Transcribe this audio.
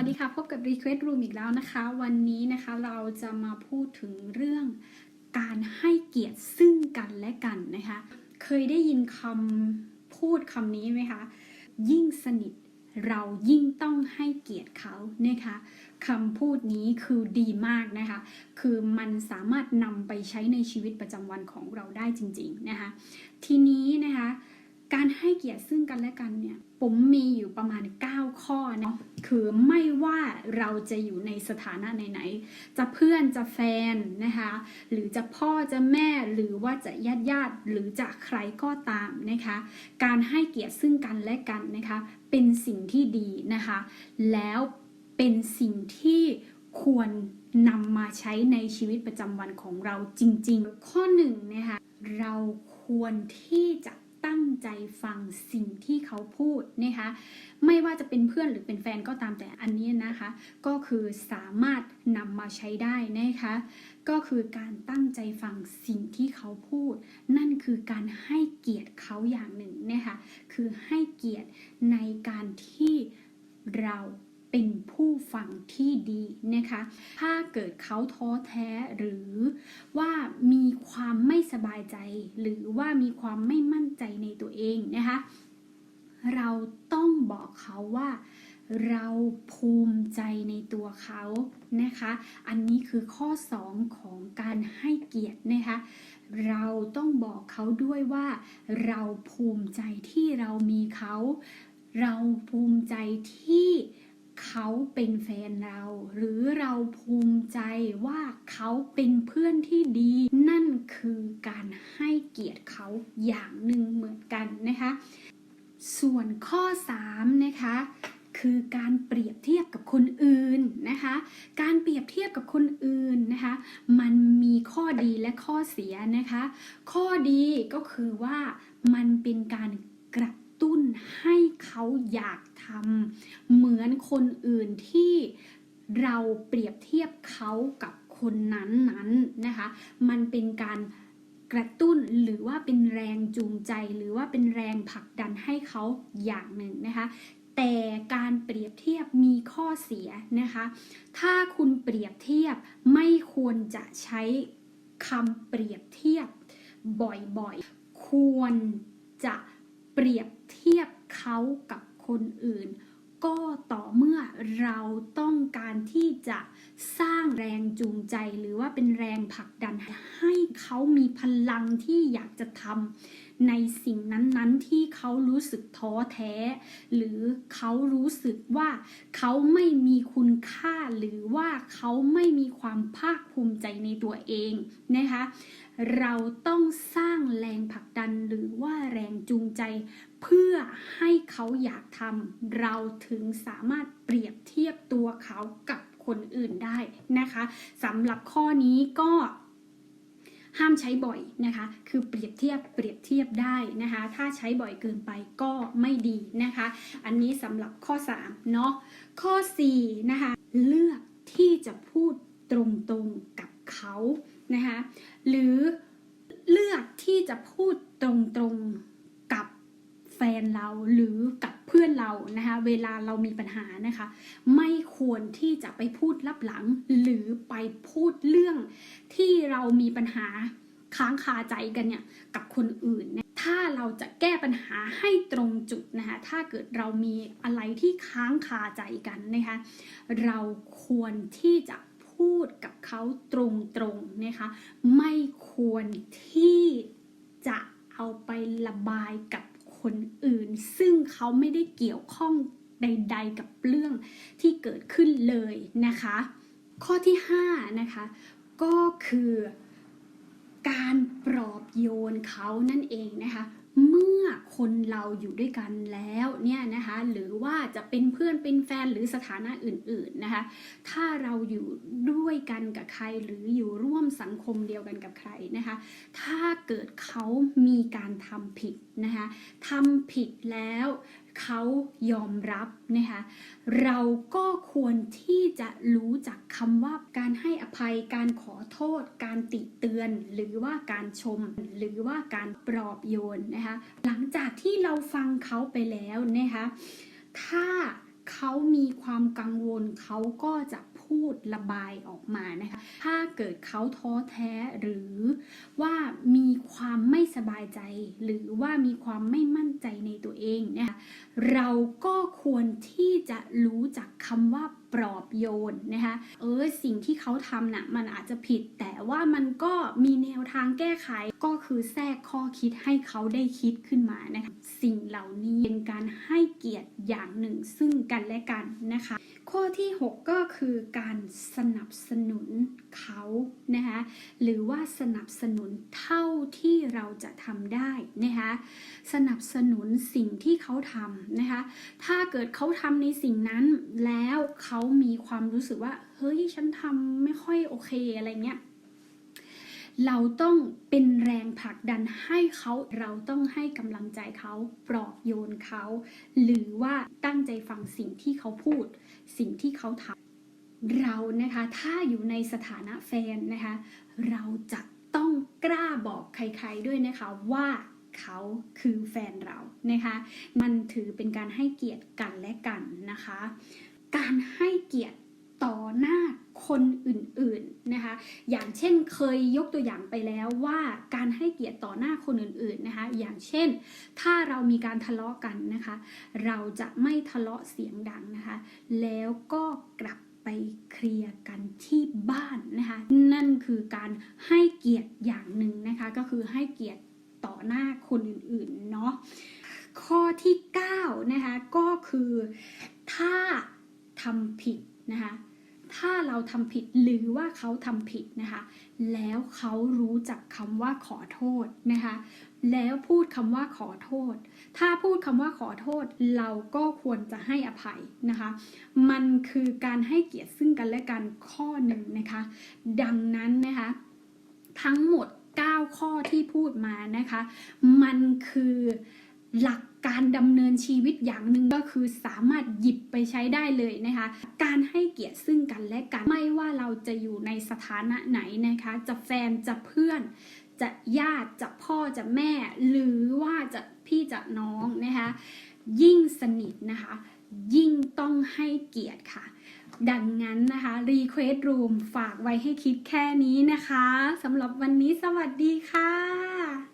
วัสดีค่ะ พบกับ Request Room อีกแล้วนะคะ วันนี้นะคะเราจะมาพูดถึงเรื่องการให้เกียรติซึ่งกันและกันนะคะ เคยได้ยินคำพูดคำนี้ไหมคะ ยิ่งสนิทเรายิ่งต้องให้เกียรติเขานะคะคำพูดนี้คือดีมากนะคะ คือมันสามารถนำไปใช้ในชีวิตประจำวันของเราได้จริง ๆนะคะ ทีนี้นะคะ การให้เกียรติซึ่งกันและกันเนี่ยผมมีอยู่ประมาณ 9 ข้อเนาะคือไม่ว่าเราจะอยู่ในสถานะไหนๆจะเพื่อนจะแฟนนะคะหรือจะพ่อจะแม่หรือว่าจะญาติญาติหรือจะใครก็ตามนะคะการให้เกียรติซึ่งกันและกันนะคะเป็นสิ่งที่ดีนะคะแล้วเป็นสิ่งที่ควรนำมาใช้ในชีวิตประจำวันของเราจริง ๆ ข้อหนึ่งนะคะเราควรที่จะ ฟังสิ่งที่เขาพูดนะคะไม่ว่าจะเป็นเพื่อนหรือเป็นแฟนก็ตามแต่อันนี้นะคะ ก็คือสามารถนำมาใช้ได้นะคะ ก็คือการตั้งใจฟังสิ่งที่เขาพูด นั่นคือการให้เกียรติเขาอย่างหนึ่งนะคะคือให้เกียรติในการที่เราเป็นผู้ ฟังที่ดีนะคะ ถ้าเกิดเขาท้อแท้หรือว่ามีความไม่สบายใจ หรือว่ามีความไม่มั่นใจในตัวเองนะคะ เราต้องบอกเขาว่าเราภูมิใจในตัวเขานะคะ อันนี้คือข้อ 2 ของการให้เกียรตินะคะ เราต้องบอกเขาด้วยว่า เราภูมิใจที่เรามีเขา เราภูมิใจที่ เขาเป็นแฟนเรา หรือเราภูมิใจว่าเขาเป็นเพื่อนที่ดี นั่นคือการให้เกียรติเขาอย่างหนึ่งเหมือนกันนะคะ ส่วนข้อ 3 นะคะคือการเปรียบเทียบกับคนอื่นนะคะ การเปรียบเทียบกับคนอื่นนะคะ มันมีข้อดีและข้อเสียนะคะ ข้อดีก็คือว่ามันเป็นการกระ ตุ้นให้เขาอยากทำเหมือนคนอื่นที่เราเปรียบเทียบเขากับคนนั้นนั้นนะคะ มันเป็นการกระตุ้นหรือว่าเป็นแรงจูงใจ หรือว่าเป็นแรงผลักดันให้เขาอย่างหนึ่งนะคะ แต่การเปรียบเทียบมีข้อเสียนะคะ ถ้าคุณเปรียบเทียบไม่ควรจะใช้คำเปรียบเทียบบ่อยๆ ควรจะ เปรียบเทียบเขากับคนอื่น ก็ต่อเมื่อเราต้องการที่จะสร้างแรงจูงใจ หรือว่าเป็นแรงผลักดันให้เขามีพลังที่อยากจะทำ ในสิ่งนั้นๆ ที่เขารู้สึกท้อแท้ หรือเขารู้สึกว่าเขาไม่มีคุณค่าหรือว่าเขาไม่มีความภาคภูมิใจในตัวเองนะคะ เราต้องสร้างแรงผลักดันหรือว่าแรงจูงใจ เพื่อให้เขาอยากทำเราถึงสามารถเปรียบเทียบตัวเขากับคนอื่นได้นะคะสำหรับข้อนี้ก็ ห้ามใช้บ่อยนะคะ คือเปรียบเทียบเปรียบเทียบได้นะคะ ถ้าใช้บ่อยเกินไปก็ไม่ดีนะคะ อันนี้สำหรับข้อ3เนาะข้อ4นะคะเลือกที่จะพูดตรงๆกับเขานะคะ หรือเลือกที่จะพูดตรงๆกับแฟนเราหรือกับ เพื่อนเรานะคะเวลาเรามีปัญหานะคะ ไม่ควรที่จะไปพูดลับหลัง หรือไปพูดเรื่องที่เรามีปัญหาค้างคาใจกันเนี่ยกับคนอื่นเนี่ยถ้าเราจะแก้ปัญหาให้ตรงจุดนะคะ ถ้าเกิดเรามีอะไรที่ค้างคาใจกันนะคะ เราควรที่จะพูดกับเขาตรงๆนะคะ ไม่ควรที่จะเอาไประบายกับ คนอื่น ซึ่งเขาไม่ได้เกี่ยวข้องใด ๆ กับเรื่องที่เกิดขึ้นเลยนะคะ ข้อที่5นะคะก็คือการปลอบโยนเขานั่นเองนะคะ เมื่อคนเราอยู่ด้วยกันแล้วเนี่ยนะคะหรือว่าจะเป็นเพื่อนเป็นแฟนหรือสถานะอื่นๆนะคะถ้าเราอยู่ด้วยกันกับใครหรืออยู่ร่วมสังคมเดียวกันกับใครนะคะถ้าเกิดเขามีการทำผิดนะคะทำผิดแล้ว เขายอมรับนะคะเราก็ควรที่จะรู้จักคำว่าการให้อภัยการขอโทษ การติเตือน หรือว่าการชม หรือว่าการปลอบโยนนะคะหลังจากที่เราฟังเขาไปแล้วนะคะถ้า เขามีความกังวลเขาก็จะพูดระบายออกมานะคะ ถ้าเกิดเขาท้อแท้หรือว่ามีความไม่สบายใจ หรือว่ามีความไม่มั่นใจในตัวเองนะคะเราก็ควรที่จะรู้จักคำว่าปลอบโยนนะคะเออสิ่งที่เขาทำน่ะมันอาจจะผิดแต่ว่ามันก็มีแนวทางแก้ไขก็คือแทรกข้อคิดให้เขาได้คิดขึ้นมานะคะสิ่งเหล่านี้เป็นการให้เกียรติอย่างหนึ่งซึ่งกันและกันนะคะ ข้อที่ 6 ก็คือการสนับสนุนเขานะคะหรือว่าสนับสนุนเท่าที่เราจะทำได้นะคะสนับสนุนสิ่งที่เขาทำนะคะถ้าเกิดเขาทำในสิ่งนั้นแล้วเขามีความรู้สึกว่าเฮ้ยฉันทำไม่ค่อยโอเคอะไรเงี้ย เราต้องเป็นแรงผลักดันให้เขาเราต้องให้กำลังใจเขาปลอบโยนเขา หรือว่าตั้งใจฟังสิ่งที่เขาพูด สิ่งที่เขาทำเรานะคะถ้าอยู่ในสถานะแฟนนะคะเราจะต้องกล้าบอกใครๆด้วยนะคะว่าเขาคือแฟนเรานะคะ มันถือเป็นการให้เกียรติกันและกันนะคะ การให้เกียรติ ต่อหน้าคนอื่นๆนะคะ อย่างเช่นเคยยกตัวอย่างไปแล้วว่าการให้เกียรติต่อหน้าคนอื่นๆนะคะ อย่างเช่น ถ้าเรามีการทะเลาะกันนะคะ เราจะไม่ทะเลาะเสียงดังนะคะ แล้วก็กลับไปเคลียร์กันที่บ้านนะคะ นั่นคือการให้เกียรติอย่างหนึ่งนะคะ ก็คือให้เกียรติต่อหน้าคนอื่นๆเนาะ ข้อที่9นะคะก็คือถ้าทำผิด นะคะถ้าเราทำผิดหรือว่าเขาทำผิดนะคะ แล้วเขารู้จักคำว่าขอโทษนะคะ แล้วพูดคำว่าขอโทษ ถ้าพูดคำว่าขอโทษ เราก็ควรจะให้อภัยนะคะ มันคือการให้เกียรติซึ่งกันและกันข้อหนึ่งนะคะ ดังนั้นนะคะ ทั้งหมด 9 ข้อที่พูดมานะคะ มันคือหลัก การดำเนินชีวิตอย่างหนึ่งก็คือสามารถหยิบไปใช้ได้เลยนะคะ การให้เกียรติซึ่งกันและกันไม่ว่าเราจะอยู่ในสถานะไหนนะคะ จะแฟนจะเพื่อน จะญาติจะพ่อจะแม่ หรือว่าจะพี่จะน้องนะคะ ยิ่งสนิทนะคะ ยิ่งต้องให้เกียรติค่ะดังนั้นนะคะ Request Room ฝากไว้ให้คิดแค่นี้นะคะสำหรับวันนี้สวัสดีค่ะ